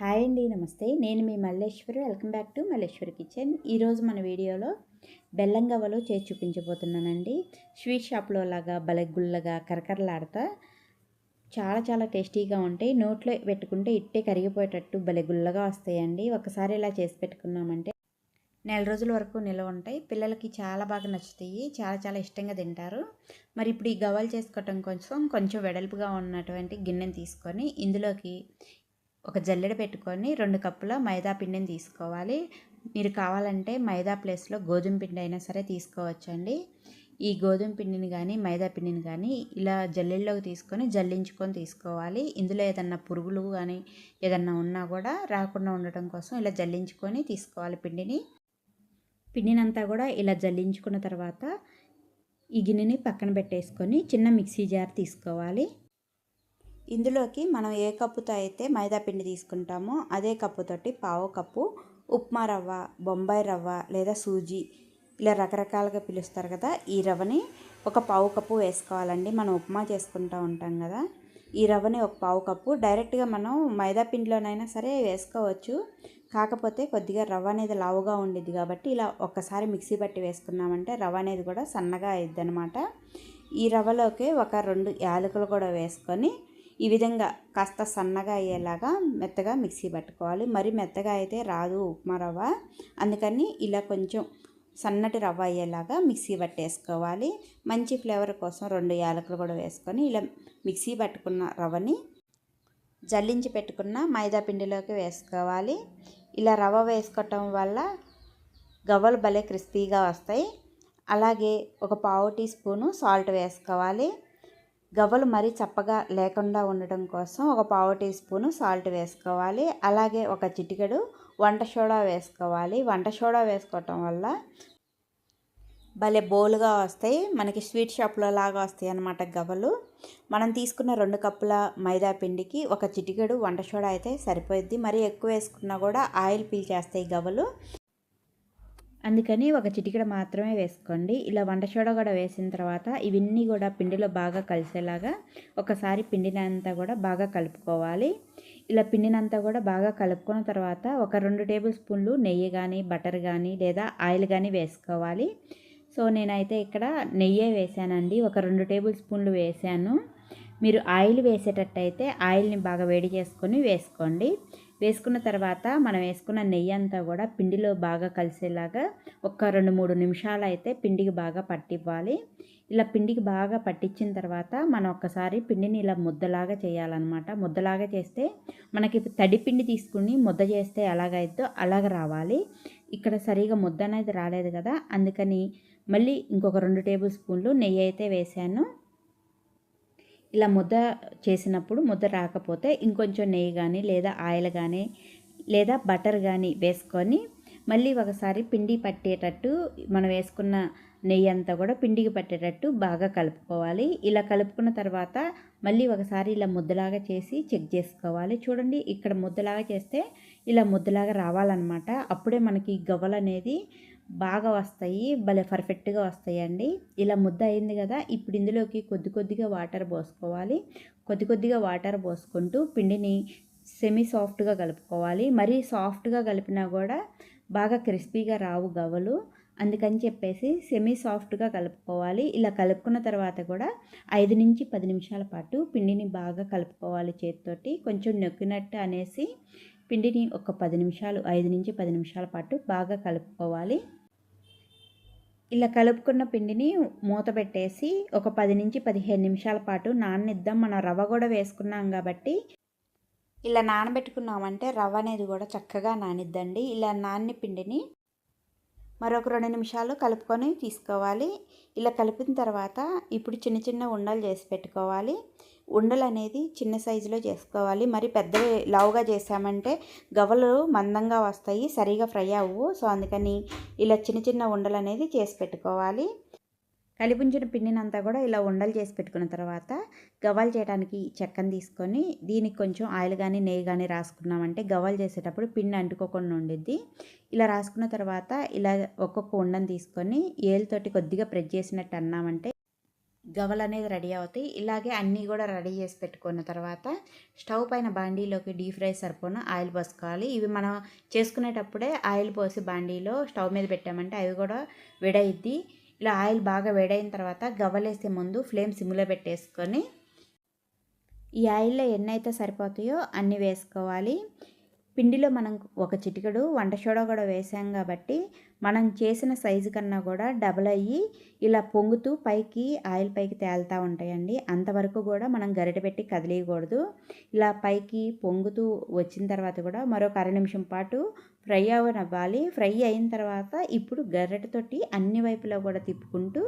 Hi అండి నమస్తే. నేను మీ Malleswari. Welcome back to Malleswari kitchen. ఈరోజు మన వీడియోలో బెల్లం గవ్వలు చేసి చూపించబోతున్నానండి. స్వీట్ షాప్లో లాగా బలగుల్లగా కరకరలాడతా చాలా చాలా టేస్టీగా ఉంటాయి. నోట్లో పెట్టుకుంటే ఇట్టే కరిగిపోయేటట్టు బలగుల్లగా వస్తాయండి. ఒకసారి ఇలా చేసి పెట్టుకున్నామంటే నెల రోజుల వరకు నిల్వ ఉంటాయి. పిల్లలకి చాలా బాగా నచ్చుతాయి. చాలా చాలా ఇష్టంగా తింటారు. మరి ఇప్పుడు ఈ గవ్వలు చేసుకోవటం కోసం కొంచెం వెడల్పుగా ఉన్నటువంటి గిన్నెని తీసుకొని ఇందులోకి ఒక జల్లెడ పెట్టుకొని రెండు కప్పుల మైదా పిండిని తీసుకోవాలి. మీరు కావాలంటే మైదా ప్లేస్లో గోధుమ పిండి అయినా సరే తీసుకోవచ్చండి. ఈ గోధుమ పిండిని కానీ మైదా పిండిని కానీ ఇలా జల్లెల్లోకి తీసుకొని జల్లించుకొని తీసుకోవాలి. ఇందులో ఏదన్నా పురుగులు కానీ ఏదన్నా ఉన్నా కూడా రాకుండా ఉండటం కోసం ఇలా జల్లించుకొని తీసుకోవాలి పిండిని. పిండినంతా కూడా ఇలా జల్లించుకున్న తర్వాత ఈ గిన్నెని పక్కన పెట్టేసుకొని చిన్న మిక్సీ జార్ తీసుకోవాలి. ఇందులోకి మనం ఏ కప్పుతో అయితే మైదాపిండి తీసుకుంటామో అదే కప్పుతోటి పావు కప్పు ఉప్మా రవ్వ బొంబాయి రవ్వ లేదా సూజీ ఇలా రకరకాలుగా పిలుస్తారు కదా. ఈ రవ్వని ఒక పావు కప్పు వేసుకోవాలండి. మనం ఉప్మా చేసుకుంటూ ఉంటాం కదా. ఈ రవ్వని ఒక పావు కప్పు డైరెక్ట్గా మనం మైదా పిండిలోనైనా సరే వేసుకోవచ్చు. కాకపోతే కొద్దిగా రవ్వ అనేది లావుగా ఉండేది కాబట్టి ఇలా ఒక్కసారి మిక్సీ బట్టి వేసుకున్నామంటే రవ్వ అనేది కూడా సన్నగా అయ్యిద్ది అనమాట ఈ రవ్వలోకి ఒక రెండు యాలకులు కూడా వేసుకొని ఈ విధంగా కాస్త సన్నగా అయ్యేలాగా మెత్తగా మిక్సీ పట్టుకోవాలి. మరి మెత్తగా అయితే రాదు ఉప్మా రవ్వ. అందుకని ఇలా కొంచెం సన్నటి రవ్వ అయ్యేలాగా మిక్సీ పట్టేసుకోవాలి. మంచి ఫ్లేవర్ కోసం రెండు యాలకులు కూడా వేసుకొని ఇలా మిక్సీ పట్టుకున్న రవ్వని జల్లించి పెట్టుకున్న మైదా పిండిలోకి వేసుకోవాలి. ఇలా రవ్వ వేసుకోవటం వల్ల గవ్వలు భలే క్రిస్పీగా వస్తాయి. అలాగే ఒక పావు టీ స్పూను సాల్ట్ వేసుకోవాలి. గవ్వలు మరీ చప్పగా లేకుండా ఉండటం కోసం ఒక పావు టీ స్పూను సాల్ట్ వేసుకోవాలి. అలాగే ఒక చిటికెడు వంట సోడా వేసుకోవాలి. వంట సోడా వేసుకోవటం వల్ల భలే బోలుగా వస్తాయి. మనకి స్వీట్ షాప్లో లాగా వస్తాయి అన్నమాట గవ్వలు. మనం తీసుకున్న రెండు కప్పుల మైదా పిండికి ఒక చిటికెడు వంట సోడా అయితే సరిపోయిద్ది. మరీ ఎక్కువ వేసుకున్నా కూడా ఆయిల్ పీల్చేస్తాయి గవ్వలు. అందుకని ఒక చిటికెడ మాత్రమే వేసుకోండి. ఇలా వంట సోడా కూడా వేసిన తర్వాత ఇవన్నీ కూడా పిండిలో బాగా కలిసేలాగా ఒకసారి పిండినంతా కూడా బాగా కలుపుకోవాలి. ఇలా పిండినంతా కూడా బాగా కలుపుకున్న తర్వాత ఒక రెండు టేబుల్ స్పూన్లు నెయ్యి కానీ బటర్ కానీ లేదా ఆయిల్ కానీ వేసుకోవాలి. సో నేనైతే ఇక్కడ నెయ్యి వేసానండి. ఒక రెండు టేబుల్ స్పూన్లు వేసాను. మీరు ఆయిల్ వేసేటట్టయితే ఆయిల్ని బాగా వేడి చేసుకొని వేసుకోండి. వేసుకున్న తర్వాత మనం వేసుకున్న నెయ్యి అంతా కూడా పిండిలో బాగా కలిసేలాగా ఒక రెండు మూడు నిమిషాలు అయితే పిండికి బాగా పట్టివ్వాలి. ఇలా పిండికి బాగా పట్టించిన తర్వాత మనం ఒక్కసారి పిండిని ఇలా ముద్దలాగా చేయాలన్నమాట. ముద్దలాగా చేస్తే మనకి తడి పిండి తీసుకుని ముద్ద చేస్తే ఎలాగైద్దో అలాగ రావాలి. ఇక్కడ సరిగా ముద్ద అనేది రాలేదు కదా అందుకని మళ్ళీ ఇంకొక రెండు టేబుల్ స్పూన్లు నెయ్యి అయితే వేసాను. ఇలా ముద్ద చేసినప్పుడు ముద్ద రాకపోతే ఇంకొంచెం నెయ్యి కానీ లేదా ఆయిల్ కానీ లేదా బటర్ కానీ వేసుకొని మళ్ళీ ఒకసారి పిండి పట్టేటట్టు మనం వేసుకున్న నెయ్యి అంతా కూడా పిండికి పట్టేటట్టు బాగా కలుపుకోవాలి. ఇలా కలుపుకున్న తర్వాత మళ్ళీ ఒకసారి ఇలా ముద్దలాగా చేసి చెక్ చేసుకోవాలి. చూడండి ఇక్కడ ముద్దలాగా చేస్తే ఇలా ముద్దలాగా రావాలన్నమాట. అప్పుడే మనకి గవ్వలు అనేది బాగా వస్తాయి భలే పర్ఫెక్ట్గా వస్తాయండి. ఇలా ముద్ద అయింది కదా ఇప్పుడు ఇందులోకి కొద్ది కొద్దిగా వాటర్ పోసుకోవాలి. కొద్ది కొద్దిగా వాటర్ పోసుకుంటూ పిండిని సెమీ సాఫ్ట్గా కలుపుకోవాలి. మరీ సాఫ్ట్గా కలిపినా కూడా బాగా క్రిస్పీగా రావు గవ్వలు. అందుకని చెప్పేసి సెమీ సాఫ్ట్గా కలుపుకోవాలి. ఇలా కలుపుకున్న తర్వాత కూడా ఐదు నుంచి పది నిమిషాల పాటు పిండిని బాగా కలుపుకోవాలి చేతితోటి. కొంచెం నొక్కినట్టు అనేసి పిండిని ఒక పది నిమిషాలు ఐదు నుంచి పది నిమిషాల పాటు బాగా కలుపుకోవాలి. ఇలా కలుపుకున్న పిండిని మూత పెట్టేసి ఒక పది నుంచి పదిహేను నిమిషాల పాటు నాననిద్దాం. మనం రవ్వ కూడా వేసుకున్నాం కాబట్టి. ఇలా నానబెట్టుకున్నామంటే రవ్వ అనేది కూడా చక్కగా నానిద్దండి. ఇలా నాని పిండిని మరొక రెండు నిమిషాలు కలుపుకొని తీసుకోవాలి. ఇలా కలిపిన తర్వాత ఇప్పుడు చిన్న చిన్న ఉండలు చేసి పెట్టుకోవాలి. ఉండలు అనేది చిన్న సైజులో చేసుకోవాలి. మరి పెద్దవి లావుగా చేసామంటే గవ్వలు మందంగా వస్తాయి సరిగా ఫ్రై అవ్వు. సో అందుకని ఇలా చిన్న చిన్న ఉండలు అనేది చేసి పెట్టుకోవాలి. కలిపించిన పిండినంతా కూడా ఇలా ఉండలు చేసి పెట్టుకున్న తర్వాత గవ్వలు చేయడానికి చెక్కను తీసుకొని దీనికి కొంచెం ఆయిల్ కానీ నెయ్యి కానీ రాసుకున్నామంటే గవ్వలు చేసేటప్పుడు పిండి అంటుకోకుండా ఉండిద్ది. ఇలా రాసుకున్న తర్వాత ఇలా ఒక్కొక్క ఉండను తీసుకొని ఏలుతోటి కొద్దిగా ప్రెస్ చేసినట్టు అన్నామంటే గవలు అనేది రెడీ అవుతాయి. ఇలాగే అన్నీ కూడా రెడీ చేసి పెట్టుకున్న తర్వాత స్టవ్ పైన బాండీలోకి డీప్ ఫ్రై సరిపోను. ఆయిల్ పోసుకోవాలి. ఇవి మనం చేసుకునేటప్పుడే ఆయిల్ పోసి బాండీలో స్టవ్ మీద పెట్టామంటే అవి కూడా వేడైద్ది. ఇలా ఆయిల్ బాగా వేడైన తర్వాత గవ్వలేసే ముందు ఫ్లేమ్ సిమ్లో పెట్టేసుకొని ఈ ఆయిల్లో ఎన్ని అయితే సరిపోతాయో అన్నీ వేసుకోవాలి. పిండిలో మనం ఒక చిటికెడు వంట సోడా కూడా వేసాం కాబట్టి మనం చేసిన సైజు కన్నా కూడా డబల్ అయ్యి ఇలా పొంగుతూ పైకి ఆయిల్ పైకి తేలుతూ ఉంటాయండి. అంతవరకు కూడా మనం గరిట పెట్టి కదిలేయకూడదు. ఇలా పైకి పొంగుతూ వచ్చిన తర్వాత కూడా మరొక అర నిమిషం పాటు ఫ్రై అవ్వనివ్వాలి ఫ్రై అయిన తర్వాత ఇప్పుడు గరిటతోటి అన్ని వైపులా కూడా తిప్పుకుంటూ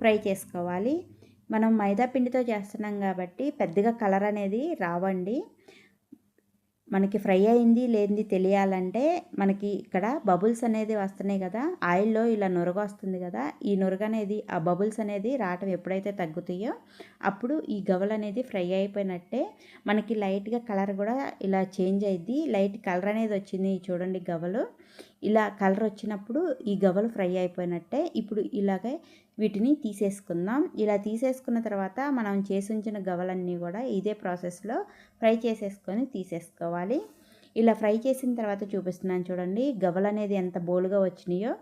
ఫ్రై చేసుకోవాలి. మనం మైదా పిండితో చేస్తున్నాం కాబట్టి పెద్దగా కలర్ అనేది రావండి. మనకి ఫ్రై అయింది లేనిది తెలియాలంటే మనకి ఇక్కడ బబుల్స్ అనేది వస్తున్నాయి కదా ఆయిల్లో ఇలా నురగ వస్తుంది కదా ఈ నురగ అనేది ఆ బబుల్స్ అనేది రావటం ఎప్పుడైతే తగ్గుతాయో అప్పుడు ఈ గవలు అనేది ఫ్రై అయిపోయినట్టే మనకి లైట్గా కలర్ కూడా ఇలా చేంజ్ అయింది లైట్ కలర్ అనేది వచ్చింది చూడండి గవలు ఇలా కలర్ వచ్చినప్పుడు ఈ గవలు ఫ్రై అయిపోయినట్టే ఇప్పుడు ఇలాగే వీటిని తీసేసుకుందాం. ఇలా తీసేసుకున్న తర్వాత మనం చేసి ఉంచిన గవలన్నీ కూడా ఇదే ప్రాసెస్లో ఫ్రై చేసేసుకొని తీసేసుకోవాలి. ఇలా ఫ్రై చేసిన తర్వాత చూపిస్తున్నాను చూడండి గవలు అనేది ఎంత బోలుగా వచ్చినాయో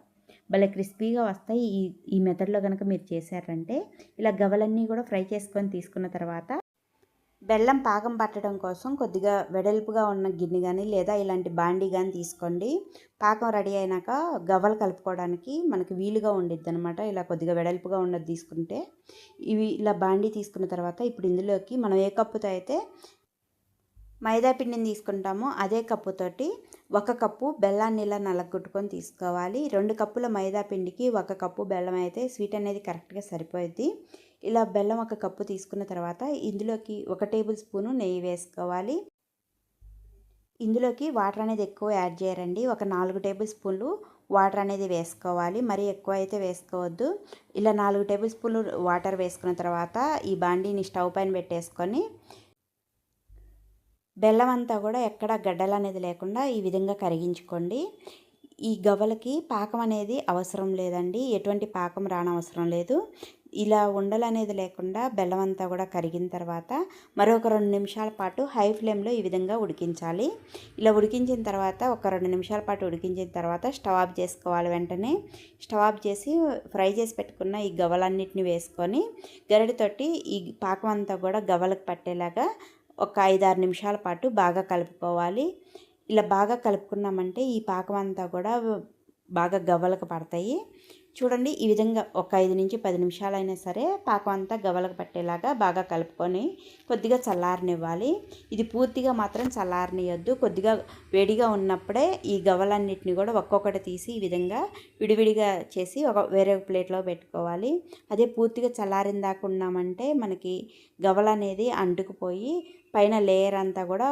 భలే క్రిస్పీగా వస్తాయి ఈ ఈ మెథడ్లో కనుక మీరు చేశారంటే. ఇలా గవలన్నీ కూడా ఫ్రై చేసుకొని తీసుకున్న తర్వాత బెల్లం పాకం పట్టడం కోసం కొద్దిగా వెడల్పుగా ఉన్న గిన్నె కానీ లేదా ఇలాంటి బాండీ కానీ తీసుకోండి. పాకం రెడీ అయినాక గవ్వలు కలుపుకోవడానికి మనకి వీలుగా ఉండిద్ది అనమాట ఇలా కొద్దిగా వెడల్పుగా ఉన్నది తీసుకుంటే. ఇవి ఇలా బాండీ తీసుకున్న తర్వాత ఇప్పుడు ఇందులోకి మనం ఏ కప్పుతో అయితే మైదా పిండిని తీసుకుంటామో అదే కప్పుతోటి ఒక కప్పు బెల్లాన్ని ఇలా నలగొట్టుకొని తీసుకోవాలి. రెండు కప్పుల మైదా పిండికి ఒక కప్పు బెల్లం అయితే స్వీట్ అనేది కరెక్ట్గా సరిపోయిద్ది. ఇలా బెల్లం ఒక కప్పు తీసుకున్న తర్వాత ఇందులోకి ఒక టేబుల్ స్పూను నెయ్యి వేసుకోవాలి. ఇందులోకి వాటర్ అనేది ఎక్కువ యాడ్ చేయరండి. ఒక నాలుగు టేబుల్ స్పూన్లు వాటర్ అనేది వేసుకోవాలి. మరీ ఎక్కువ అయితే వేసుకోవద్దు. ఇలా నాలుగు టేబుల్ స్పూన్లు వాటర్ వేసుకున్న తర్వాత ఈ బాండీని స్టవ్ పైన పెట్టేసుకొని బెల్లం అంతా కూడా ఎక్కడ గడ్డలు అనేది లేకుండా ఈ విధంగా కరిగించుకోండి. ఈ గవ్వలకి పాకం అనేది అవసరం లేదండి. ఎటువంటి పాకం రానవసరం లేదు. ఇలా ఉండలు అనేది లేకుండా బెల్లం అంతా కూడా కరిగిన తర్వాత మరొక రెండు నిమిషాల పాటు హై ఫ్లేమ్లో ఈ విధంగా ఉడికించాలి. ఇలా ఉడికించిన తర్వాత ఒక రెండు నిమిషాల పాటు ఉడికించిన తర్వాత స్టవ్ ఆఫ్ చేసుకోవాలి వెంటనే. స్టవ్ ఆఫ్ చేసి ఫ్రై చేసి పెట్టుకున్న ఈ గవ్వలన్నిటిని వేసుకొని గరిటతోటి ఈ పాకం అంతా కూడా గవ్వలకు పట్టేలాగా ఒక ఐదారు నిమిషాల పాటు బాగా కలుపుకోవాలి. ఇలా బాగా కలుపుకున్నామంటే ఈ పాకం అంతా కూడా బాగా గవ్వలకు పడతాయి. చూడండి ఈ విధంగా ఒక ఐదు నుంచి పది నిమిషాలైనా సరే పాకం అంతా గవలకు పట్టేలాగా బాగా కలుపుకొని కొద్దిగా చల్లారనివ్వాలి. ఇది పూర్తిగా మాత్రం చల్లారనియొద్దు. కొద్దిగా వేడిగా ఉన్నప్పుడే ఈ గవలన్నిటిని కూడా ఒక్కొక్కటి తీసి ఈ విధంగా విడివిడిగా చేసి ఒక వేరే ప్లేట్లో పెట్టుకోవాలి. అదే పూర్తిగా చల్లారిన దాకా ఉన్నామంటే మనకి గవలనేది అనేది అంటుకుపోయి పైన లేయర్ అంతా కూడా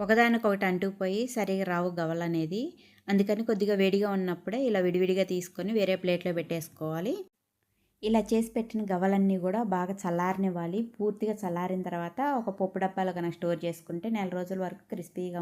ఒకదానికొకటి అంటుకుపోయి సరిగా రావు గవలనేది. అందుకని కొద్దిగా వేడిగా ఉన్నప్పుడే ఇలా విడివిడిగా తీసుకొని వేరే ప్లేట్లో పెట్టేసుకోవాలి. ఇలా చేసి పెట్టిన గవలన్నీ కూడా బాగా చల్లారనివ్వాలి. పూర్తిగా చల్లారిన తర్వాత ఒక పప్పు డబ్బాలో కనుక స్టోర్ చేసుకుంటే నెల రోజుల వరకు క్రిస్పీగా